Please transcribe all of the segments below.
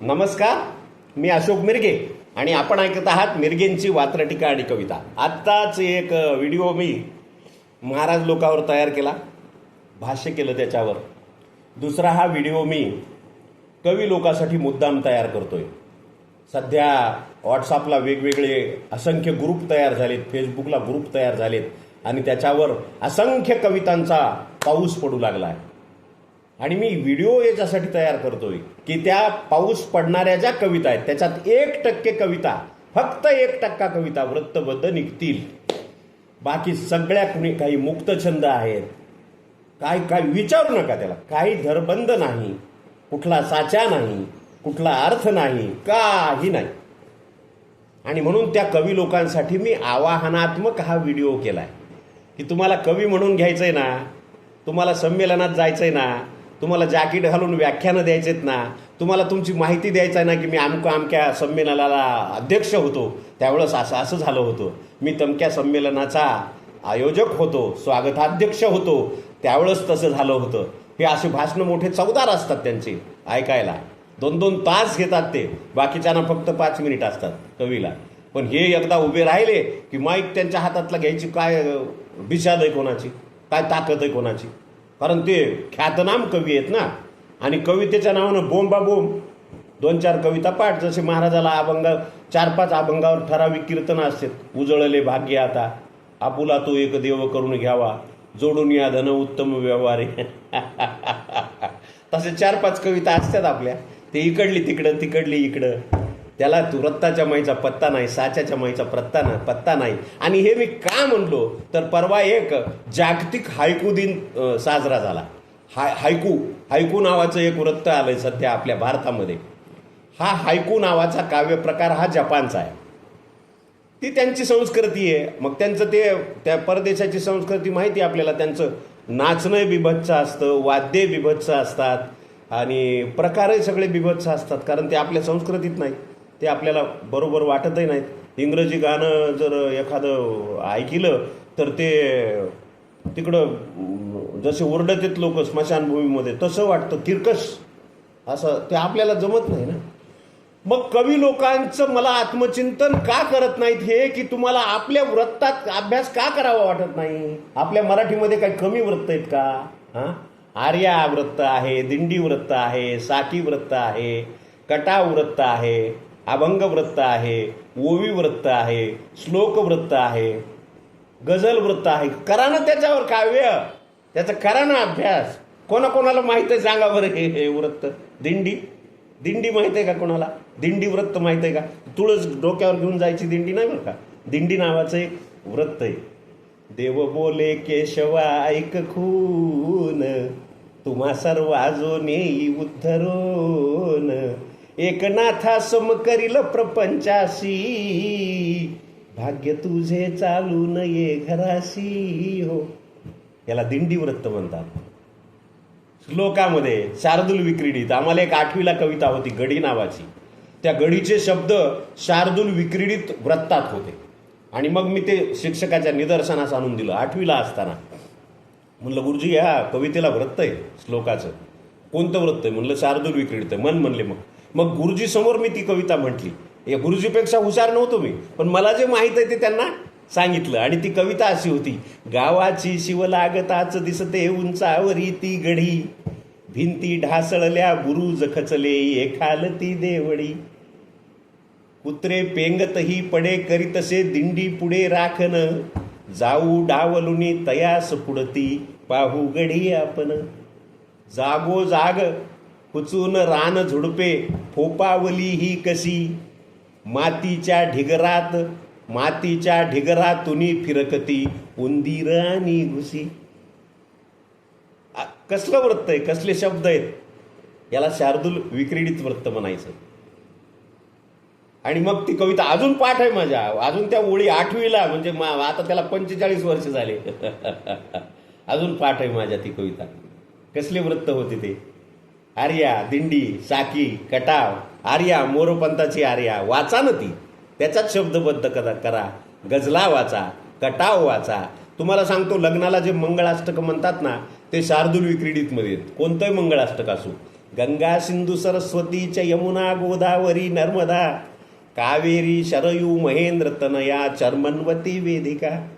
नमस्कार मी अशोक मिरगे आणि आपण ऐकत आहात मिरगेंची वात्रटिका आणि कविता. आत्ताच एक व्हिडिओ मी महाराज लोकावर तयार केला भाष्य केलं त्याच्यावर. दुसरा हा व्हिडिओ मी कवी लोकासाठी मुद्दाम तयार करतोय. सध्या व्हॉट्सअपला वेगवेगळे असंख्य ग्रुप तयार झालेत फेसबुकला ग्रुप तयार झालेत आणि त्याच्यावर असंख्य कवितांचा पाऊस पडू लागला आहे आणि मी व्हिडिओ याच्यासाठी तयार करतोय की त्या पाऊस पडणाऱ्या ज्या कविता आहेत त्याच्यात एक टक्के कविता फक्त एक टक्का कविता वृत्तबद्ध निघतील. बाकी सगळ्या कुणी काही मुक्तछंद आहेत काय काय विचारू नका त्याला. काही धरबंद नाही कुठला साचा नाही कुठला अर्थ नाही काही नाही. आणि म्हणून त्या कवी लोकांसाठी मी आवाहनात्मक हा व्हिडिओ केलाय. की तुम्हाला कवी म्हणून घ्यायचंय ना तुम्हाला संमेलनात जायचंय ना तुम्हाला जॅकेट घालून व्याख्यानं द्यायचेत ना तुम्हाला तुमची माहिती द्यायचं आहे ना की मी आमकं आमक्या संमेलनाला अध्यक्ष होतो. त्यावेळेस असं असं झालं होतं. मी तमक्या संमेलनाचा आयोजक होतो स्वागताध्यक्ष होतो. त्यावेळेस तसं झालं होतं. हे असे भाषणं मोठे चौदार असतात त्यांचे ऐकायला. दोन दोन तास घेतात ते. बाकीच्यांना फक्त पाच मिनिट असतात कवीला. पण हे एकदा उभे राहिले की माईक त्यांच्या हातातला घ्यायची काय बिशाद आहे कोणाची? काय ताकद आहे कोणाची? कारण ते ख्यातनाम कवी आहेत ना. आणि कवितेच्या नावानं बोंबा बोंब. दोन चार कविता पाठ. जसे महाराजाला अभंग चार पाच अभंगावर ठराविक कीर्तन असतात. उजळले भाग्य आता. आपुला तो एक देव करून घ्यावा. जोडून या धन उत्तम व्यवहारे. तसे चार पाच कविता असतात आपल्या. ते इकडली तिकडं तिकडली इकडं. त्याला वृत्ताच्या माईचा पत्ता नाही साच्याच्या माईचा पत्ता नाही पत्ता नाही. आणि हे मी का म्हणलो? तर परवा एक जागतिक हायकू दिन साजरा झाला. हाय हायकू हायकू नावाचं एक वृत्त आलं आहे सध्या आपल्या भारतामध्ये. हा हायकू नावाचा काव्य प्रकार हा जपानचा आहे. ती त्यांची संस्कृती आहे. मग त्यांचं ते त्या परदेशाची संस्कृती माहिती आहे आपल्याला? त्यांचं नाचणं बिभत्स असतं वाद्य बिभत्स असतात आणि प्रकारही सगळे बिभत्स असतात कारण ते आपल्या संस्कृतीत नाही. ते आपल्याला बरोबर वाटतही नाहीत. इंग्रजी गाणं जर एखादं ऐकिलं तर ते तिकडं जसे ओरडतेत लोक स्मशानभूमीमध्ये तसं वाटतं तिरकस. असं ते आपल्याला जमत नाही ना. मग कवी लोकांचं मला आत्मचिंतन का करत नाहीत हे की तुम्हाला आपल्या वृत्तात अभ्यास का करावा वाटत नाही? आपल्या मराठीमध्ये काही कमी वृत्त आहेत का? हां? आर्या वृत्त आहे दिंडी वृत्त आहे साकी वृत्त आहे कटाव वृत्त आहे. अभंग वृत्त आहे ओवी वृत्त आहे श्लोक वृत्त आहे गझल वृत्त आहे. करा ना त्याच्यावर काव्य. त्याचा करा ना अभ्यास. कोणाकोणाला माहीत आहे सांगा बरं हे हे वृत्त. दिंडी. दिंडी माहीत आहे का कोणाला? दिंडी वृत्त माहीत आहे का? तुळस डोक्यावर घेऊन जायची दिंडी नाही बरं का? दिंडी नावाचं एक वृत्त आहे. देव बोले केशवा ऐक खून. तुम्हा सर्व आजो नेई उद्धरोन. एकनाथा सम करील प्रपंचाशी. भाग्य तुझे चालू नये घराशी हो. याला दिंडी व्रत म्हणतात. श्लोकामध्ये शार्दूल विक्रीडित आम्हाला एक आठवीला कविता होती गडी नावाची. त्या गडीचे शब्द शार्दूल विक्रीडित व्रतात होते. आणि मग मी ते शिक्षकाच्या निदर्शनास आणून दिलं आठवीला असताना. म्हणलं गुरुजी ह्या कवितेला वृत्त आहे श्लोकाचं. कोणतं वृत्त आहे? म्हणलं शार्दूल विक्रीडित आहे. मन म्हणले मग. मग गुरुजी समोर मी ती कविता म्हटली. या गुरुजीपेक्षा हुशार नव्हतो मी पण मला जे माहीत आहे ते त्यांना सांगितलं. आणि ती कविता अशी होती गावाची शिवलागताच दिसते उंचावरी ती गढी. भिंती ढासळल्या बुरुज खचले एखाल ती देवळी. कुत्रे पेंगतही पडे करीतसे दिंडी पुढे राखन. जाऊ डावलुनी तयास पुढती पाहू गढी आपण. जागो जाग कुचून रान झुडपे फोपावली ही कशी? मातीच्या ढिगरात मातीच्या ढिगरातुनी फिरकती उंदीर आणि घुसी कसलं वृत्त आहे? कसले शब्द आहेत? याला शार्दूल विक्रीडित वृत्त म्हणायचं. आणि मग ती कविता अजून पाठ आहे माझ्या. अजून त्या ओळी आठवीला म्हणजे मा- आता त्याला पंचेचाळीस वर्ष झाले. अजून पाठ आहे माझ्या ती कविता. कसले वृत्त होते ते? आर्या दिंडी साकी कटाव आर्या मोरोपंताची आर्या वाचा ना ती. त्याचाच शब्दबद्ध करा करा. गजला वाचा कटाव वाचा. तुम्हाला सांगतो लग्नाला जे मंगळाष्टक म्हणतात ना ते शार्दूल विक्रीडितमध्ये आहेत. कोणतंही मंगळाष्टक असो. गंगा सिंधू सरस्वतीच्या यमुना गोदावरी नर्मदा. कावेरी शरयू महेंद्र तनया चर्मनवती वेदिका.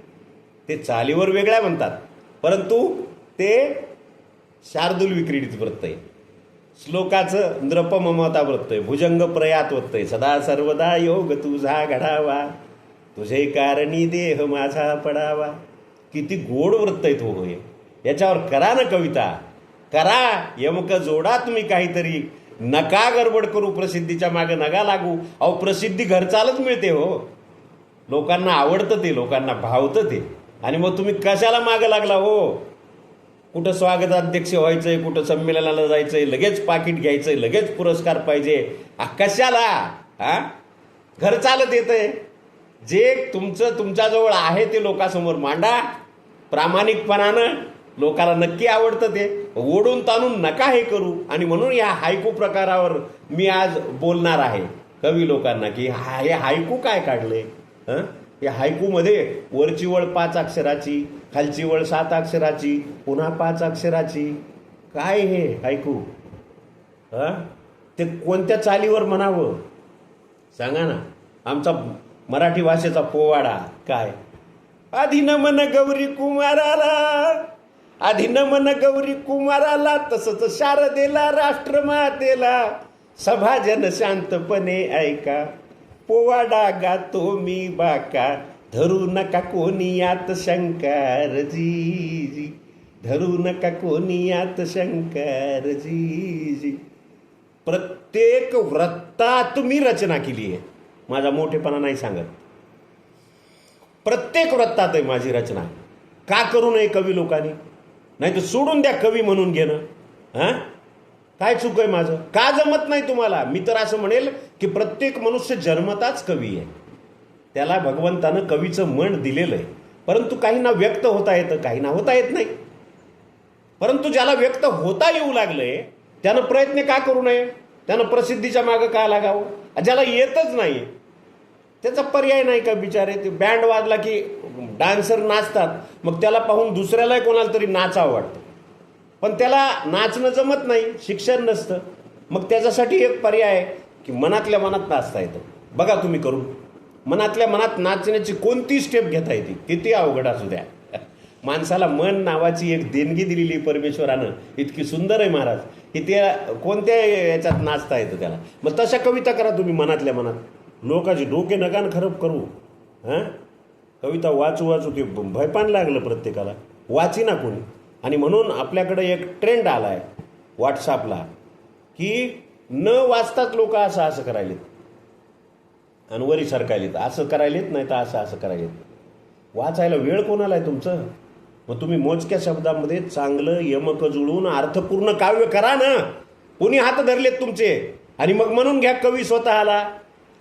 ते चालीवर वेगळ्या म्हणतात. परंतु ते शार्दूल विक्रीडित वृत्त आहे. श्लोकाचं नृपममता वृत्त आहे भुजंग प्रयात वृत्त आहे सदा सर्वदा योग तुझा घडावा तुझे कारणी देह माझा पडावा. किती गोड वृत्त आहे तो होय याच्यावर करा ना कविता. करा यमक जोडा तुम्ही काहीतरी. नका गडबड करू प्रसिद्धीच्या मागे नगा लागू. अहो प्रसिद्धी घरचालच मिळते हो. लोकांना आवडतं ते लोकांना भावतं ते. आणि मग तुम्ही कशाला मागं लागला हो? कुठं स्वागताध्यक्ष व्हायचं आहे कुठं संमेलनाला जायचं आहे लगेच पाकिट आहे लगेच पुरस्कार पाहिजे. आ, कशाला? हा घर चालत आहे जे तुमचं तुमच्याजवळ आहे ते लोकांसमोर मांडा. प्रामाणिकपणानं लोकाला नक्की आवडतं ते. ओढून ताणून नका हे करू. आणि म्हणून या हायकू प्रकारावर मी आज बोलणार आहे. कवी लोकांना की हा हे हायकू काय काढले? हं? या हायकूमध्ये वरची वळ पाच अक्षराची खालची वळ सात अक्षराची पुन्हा पाच अक्षराची. काय हे हायकू? हां? ते कोणत्या चालीवर म्हणावं? सांगा ना. आमचा मराठी भाषेचा पोवाडा काय? आधी नमन गौरी कुमाराला आधी नमन गौरी कुमाराला तसंच शारदेला राष्ट्रमातेला. सभाजन शांतपणे ऐका. पोवाडा गातो मी बाका. धरू नका कोणी यात शंकर जी धरू नका कोणी यात शंकर जी प्रत्येक व्रतात मी रचना केली आहे. माझा मोठेपणा नाही सांगत. प्रत्येक व्रतात आहे माझी रचना. का करू नये कवी लोकांनी? नाही तर सोडून द्या कवी म्हणून घेणं. हां? काय चूक आहे माझं? का जमत नाही तुम्हाला? मी तर असं म्हणेल की प्रत्येक मनुष्य जन्मताच कवी आहे. त्याला भगवंतानं कवीचं मन दिलेलं आहे. परंतु काहींना व्यक्त होता येतं काहींना होता येत नाही. परंतु ज्याला व्यक्त होता येऊ लागलंय त्यानं प्रयत्न का करू नये? त्यानं प्रसिद्धीच्या मागं का लागावं? ज्याला येतच नाही त्याचा पर्याय नाही का बिचारे? ते बँड वाजला की डान्सर नाचतात. मग त्याला पाहून दुसऱ्यालाही कोणाला तरी नाचावं वाटतं. पण त्याला नाचणं जमत नाही शिक्षण नसतं. मग त्याच्यासाठी एक पर्याय आहे. की मनातल्या मनात नाचता येतं. बघा तुम्ही करून. मनातल्या मनात नाचण्याची कोणती स्टेप घेता येते? किती अवघड असू द्या. माणसाला मन नावाची एक देणगी दिलेली परमेश्वरानं. इतकी सुंदर आहे महाराज. की त्या कोणत्या याच्यात नाचता येतं त्याला? मग तशा कविता करा तुम्ही मनातल्या मनात. लोकांची डोके नकान खराब करू. हां? कविता वाचू वाचू ते भयपान लागलं प्रत्येकाला. वाची ना कोणी. आणि म्हणून आपल्याकडे एक ट्रेंड आला आहे व्हॉट्सअपला की न वाचताच लोक असं असं करायलेत. आणि वरी सरकायलेत. असं करायलेत नाही तर असं असं करायलेत. वाचायला वेळ कोणाला आहे तुमचं? मग तुम्ही मोजक्या शब्दामध्ये चांगलं यमक जुळून अर्थपूर्ण काव्य करा ना. कोणी हात धरलेत तुमचे? आणि मग म्हणून घ्या कवी स्वतःला.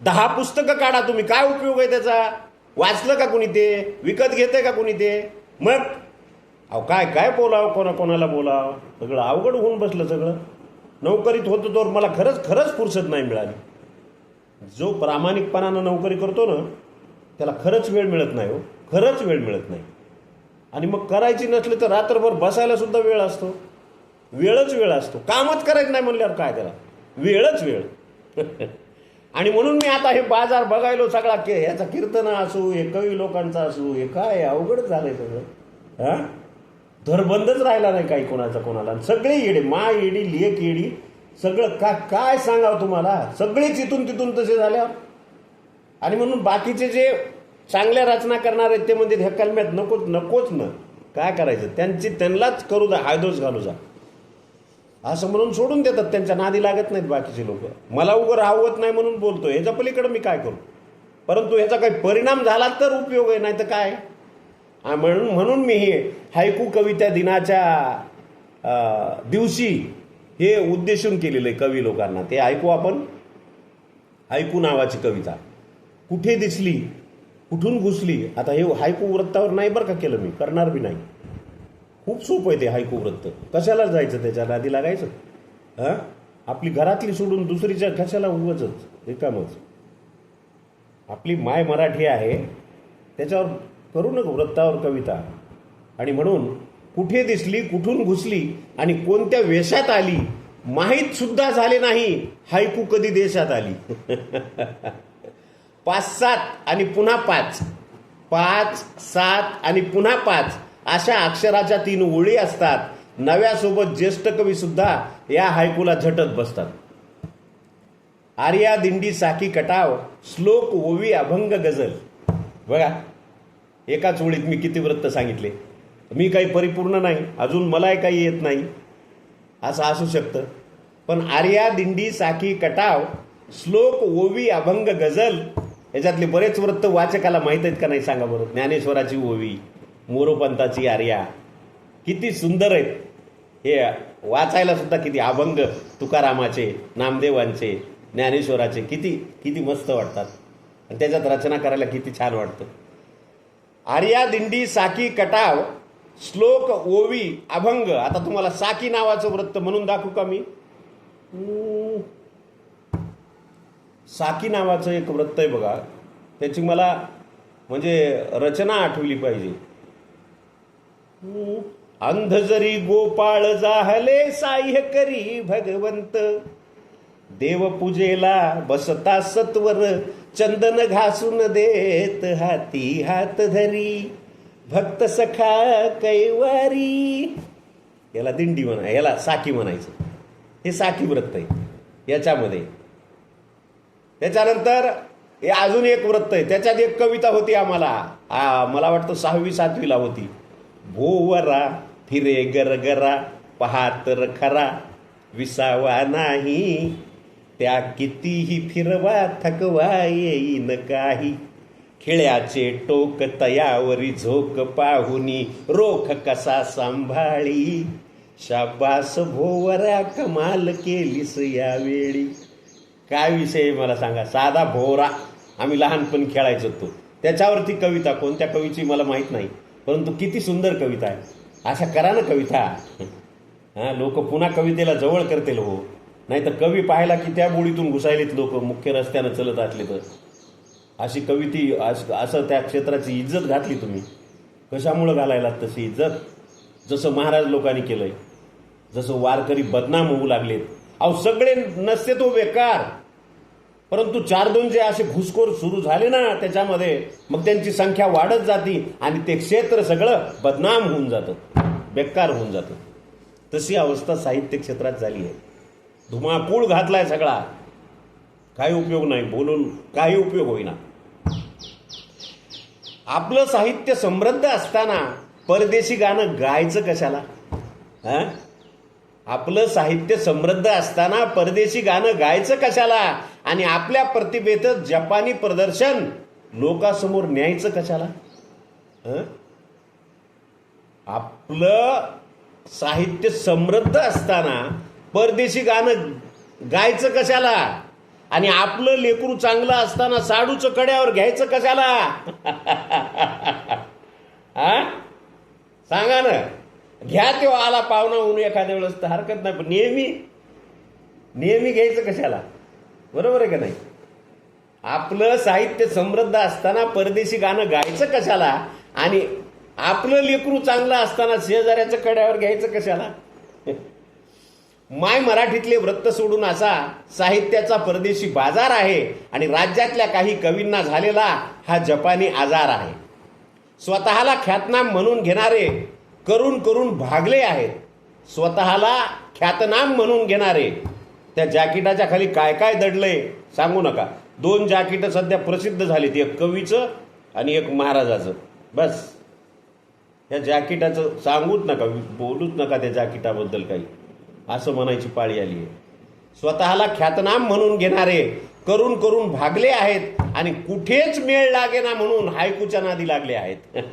दहा पुस्तकं काढा तुम्ही. काय उपयोग आहे त्याचा? वाचलं का कुणी ते? विकत घेते का कुणी ते? मग? अहो काय काय बोलावं? कोणा कोणाला बोलावं? सगळं अवघड होऊन बसलं सगळं. नोकरीत होतो तर मला खरंच खरंच फुरसत नाही मिळाली. जो प्रामाणिकपणानं नोकरी करतो ना त्याला खरंच वेळ मिळत नाही हो. खरंच वेळ मिळत नाही. आणि मग करायची नसली तर रात्रभर बसायला सुद्धा वेळ असतो. वेळच वेळ असतो. कामच करायचं नाही म्हणल्यावर काय करा? वेळच वेळ. आणि म्हणून मी आता हे बाजार बघायलो सगळा के ह्याचा कीर्तन असू हे कवी लोकांचा असू हे काय अवघड झालंय सगळं. हां? धरबंदच राहिला नाही काही कोणाचा कोणाला. सगळे येडे मा येडी लेक येडी सगळं का काय सांगावं तुम्हाला? सगळेच इथून तिथून तसे झाल्यावर. आणि म्हणून बाकीचे जे चांगल्या रचना करणार आहेत ते म्हणजे ह्या कलम्यात नकोच नकोच ना. काय करायचं? त्यांची त्यांनाच करू जा हायदोच घालू जा असं म्हणून सोडून देतात त्यांच्या नादी लागत नाहीत बाकीचे लोक. मला उगं राहवत नाही म्हणून बोलतो ह्याच्या पलीकडं मी काय करू? परंतु ह्याचा काही परिणाम झाला तर उपयोग आहे नाही तर काय? म्हणून म्हणून मी हे हायकू कविता दिनाच्या दिवशी हे उद्देशून केलेलं आहे कवी लोकांना. ते ऐकू आपण? हायकू नावाची कविता. कुठे दिसली? कुठून घुसली? आता हे हायकू वृत्तावर नाही बरं का केलं मी. करणार बी नाही. खूप सोपं आहे ते हायकू वृत्त. कशाला जायचं त्याच्या नादी लागायचं? हां आपली घरातली सोडून दुसरीच्या कशाला उगवच रिकामच. आपली माय मराठी आहे. त्याच्यावर करू नका वृत्तावर कविता. आणि म्हणून कुठे दिसली कुठून घुसली आणि कोणत्या वेशात आली माहीत सुद्धा झाले नाही हायकू कधी देशात आली. पाच सात आणि पुन्हा पाच. पाच सात आणि पुन्हा पाच. अशा अक्षराच्या तीन ओळी असतात. नव्यासोबत ज्येष्ठ कवी सुद्धा या हायकूला झटत बसतात. आर्या दिंडी साकी कटाव श्लोक ओवी अभंग गझल. बघा. एकाच ओळीत मी किती वृत्त सांगितले? मी काही परिपूर्ण नाही. अजून मलाही काही येत नाही. असं असू शकतं. पण आर्या दिंडी साखी कटाव श्लोक ओवी अभंग गझल याच्यातले बरेच वृत्त वाचकाला माहीत आहेत का नाही सांगा बरं? ज्ञानेश्वराची ओवी मोरोपंताची आर्या. किती सुंदर आहेत. हे वाचायला सुद्धा किती अभंग तुकारामाचे नामदेवांचे ज्ञानेश्वराचे किती किती मस्त वाटतात. आणि त्याच्यात रचना करायला किती छान वाटतं. आर्या दिंडी साकी कटाव श्लोक ओवी अभंग. आता तुम्हाला साकी नावाचं वृत्त म्हणून दाखवू का मी? साकी नावाचं एक वृत्त आहे बघा. त्याची मला म्हणजे रचना आठवली पाहिजे. अंध जरी गोपाळ जाहले साह्य करी भगवंत. देवपूजेला बसता सत्वर चंदन घासून देत हाती हात धरी भक्त सखा कैवारी. याला दिंडी म्हणा याला साखी म्हणायचं. हे साखी वृत्त आहे. याच्यामध्ये. त्याच्यानंतर हे अजून एक वृत्त आहे. त्याच्यात एक कविता होती आम्हाला. आ, मला वाटतं सहावी सातवीला होती. भोवरा फिरे गरगरा पहात खरा विसावा नाही. त्या कितीही फिरवा थकवा येईन काही. खिळ्याचे टोक तयावरी झोक पाहुनी रोख कसा सांभाळी? शाबास भोवरा कमाल केलीस यावेळी. काय विषय मला सांगा? साधा भोवरा. आम्ही लहानपणी खेळायचो होतो त्याच्यावरती कविता कोणत्या कवीची मला माहीत नाही. परंतु किती सुंदर कविता आहे. अशा करा ना कविता. हां लोक पुन्हा कवितेला जवळ करतील हो. नाही तर कवी पाहायला की त्या बोळीतून घुसायलेत लोक मुख्य रस्त्यानं चलत असले तर. अशी कविती अस- असं त्या क्षेत्राची इज्जत घातली तुम्ही. कशामुळं घालायला तशी इज्जत? जसं महाराज लोकांनी केलंय. जसं वारकरी बदनाम होऊ लागलेत. अहो सगळे नसते तो बेकार. परंतु चार दोन जे असे घुसखोर सुरू झाले ना त्याच्यामध्ये मग त्यांची संख्या वाढत जाती आणि ते क्षेत्र सगळं बदनाम होऊन जातं. बेकार होऊन जातं. तशी अवस्था साहित्य क्षेत्रात झाली आहे. धुमाकूळ घातलाय सगळा. काही उपयोग नाही बोलून काही उपयोग होईना. आपलं साहित्य समृद्ध असताना परदेशी गाणं गायचं कशाला? हा? आपलं साहित्य समृद्ध असताना परदेशी गाणं गायचं कशाला? आणि आपल्या प्रतिभेचं जपानी प्रदर्शन लोकांसमोर न्यायचं कशाला? हं? आपलं साहित्य समृद्ध असताना परदेशी गाणं गायचं कशाला? आणि आपलं लेकरू चांगलं असताना साडूचं कड्यावर घ्यायचं कशाला? हा सांगा ना. घ्या तेव्हा आला पाहुणा म्हणून एखाद्या वेळेस तर हरकत नाही पण नेहमी नेहमी घ्यायचं कशाला? बरोबर आहे का नाही? आपलं साहित्य समृद्ध असताना परदेशी गाणं गायचं कशाला? आणि आपलं लेकरू चांगलं असताना शेजाऱ्याच्या कड्यावर घ्यायचं कशाला? माय मराठीतले वृत्त सोडून असा साहित्याचा परदेशी बाजार आहे आणि राज्यातल्या काही कवींना झालेला हा जपानी आजार आहे. स्वतःला ख्यातनाम म्हणून घेणारे करून करून भागले आहेत. स्वतःला ख्यातनाम म्हणून घेणारे. त्या जॅकेटाच्या खाली काय काय दडलंय सांगू नका. दोन जॅकिटं सध्या प्रसिद्ध झालीत. एक कवीचं आणि एक महाराजाचं. बस. या जॅकेटाचं सांगूच नका बोलूच नका त्या जॅकेटाबद्दल काही. असं म्हणायची पाळी आली आहे. स्वतःला ख्यातनाम म्हणून घेणारे करून करून भागले आहेत आणि कुठेच मेळ लागेना म्हणून हायकूच्या नादी लागले आहेत.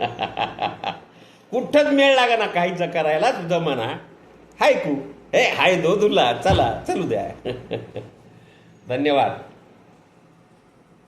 कुठंच मेळ लागेना काहीच करायला जमाना हायकू. हे हाय दो तुला चला चलू द्या. धन्यवाद.